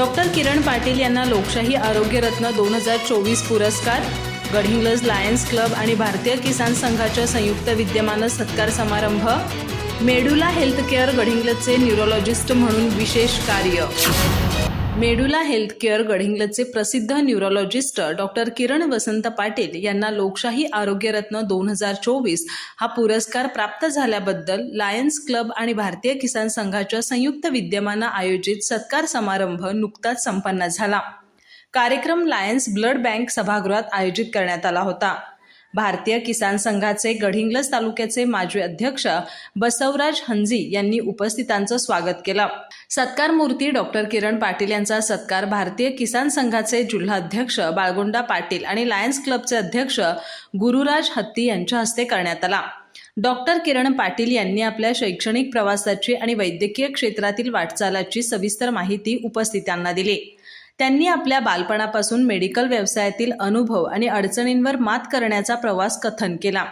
Doctor Kiran Patil यांना लोकशाही आरोग्यरत्न दोन हजार चोवीस पुरस्कार गडहिंग्लज लायन्स क्लब आणि भारतीय किसान संघाच्या संयुक्त विद्यमानं सत्कार समारंभ मेडुला हेल्थकेअर गडहिंग्लजचे न्यूरोलॉजिस्ट म्हणून विशेष कार्य. मेडुला हेल्थकेअर गडहिंग्लजचे प्रसिद्ध न्यूरोलॉजिस्ट डॉक्टर किरण वसंत पाटील यांना लोकशाही आरोग्यरत्न दोन हजार चोवीस हा पुरस्कार प्राप्त झाल्याबद्दल लायन्स क्लब आणि भारतीय किसान संघाच्या संयुक्त विद्यमानं आयोजित सत्कार समारंभ नुकताच संपन्न झाला. कार्यक्रम लायन्स ब्लड बँक सभागृहात आयोजित करण्यात आला होता. भारतीय किसान संघाचे गडहिंग्लज तालुक्याचे माजी अध्यक्ष बसवराज हंजी यांनी उपस्थितांचं स्वागत केलं. सत्कार मूर्ती डॉक्टर किरण पाटील यांचा सत्कार भारतीय किसान संघाचे जिल्हाध्यक्ष बाळगोंडा पाटील आणि लायन्स क्लबचे अध्यक्ष गुरुराज हत्ती यांच्या हस्ते करण्यात आला. डॉक्टर किरण पाटील यांनी आपल्या शैक्षणिक प्रवासाची आणि वैद्यकीय क्षेत्रातील वाटचालाची सविस्तर माहिती उपस्थितांना दिली. त्यांनी आपल्या बालपणापासून मेडिकल व्यवसायातील अनुभव आणि अडचणींवर मात करण्याचा प्रवास कथन केला.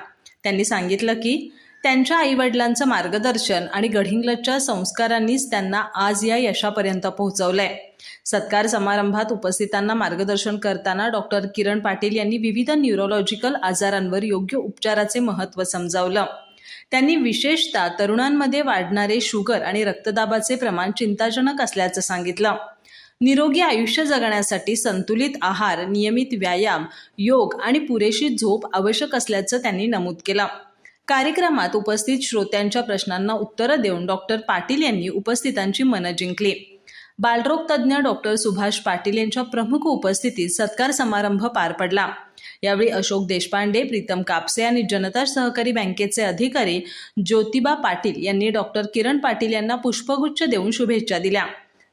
त्यांनी सांगितलं की त्यांच्या आईवडिलांचं मार्गदर्शन आणि गढिंगलच्या संस्कारांनीच त्यांना आज या यशापर्यंत पोहोचवलंय. सत्कार समारंभात उपस्थितांना मार्गदर्शन करताना डॉक्टर किरण पाटील यांनी विविध न्यूरोलॉजिकल आजारांवर योग्य उपचाराचे महत्त्व समजावलं. त्यांनी विशेषतः तरुणांमध्ये वाढणारे शुगर आणि रक्तदाबाचे प्रमाण चिंताजनक असल्याचं सांगितलं. निरोगी आयुष्य जगण्यासाठी संतुलित आहार नियमित व्यायाम योग आणि पुरेशी झोप आवश्यक असल्याचं त्यांनी नमूद केलं. कार्यक्रमात उपस्थित श्रोत्यांच्या प्रश्नांना उत्तरं देऊन डॉक्टर पाटील यांनी उपस्थितांची मनं जिंकली. बालरोग तज्ज्ञ डॉक्टर सुभाष पाटील यांच्या प्रमुख उपस्थितीत सत्कार समारंभ पार पडला. यावेळी अशोक देशपांडे प्रीतम कापसे आणि जनता सहकारी बँकेचे अधिकारी ज्योतिबा पाटील यांनी डॉक्टर किरण पाटील यांना पुष्पगुच्छ देऊन शुभेच्छा दिल्या.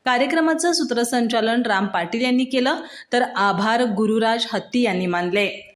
कार्यक्रमाचं सूत्रसंचालन राम पाटील यांनी केलं. तर आभार गुरुराज हत्ती यांनी मानले.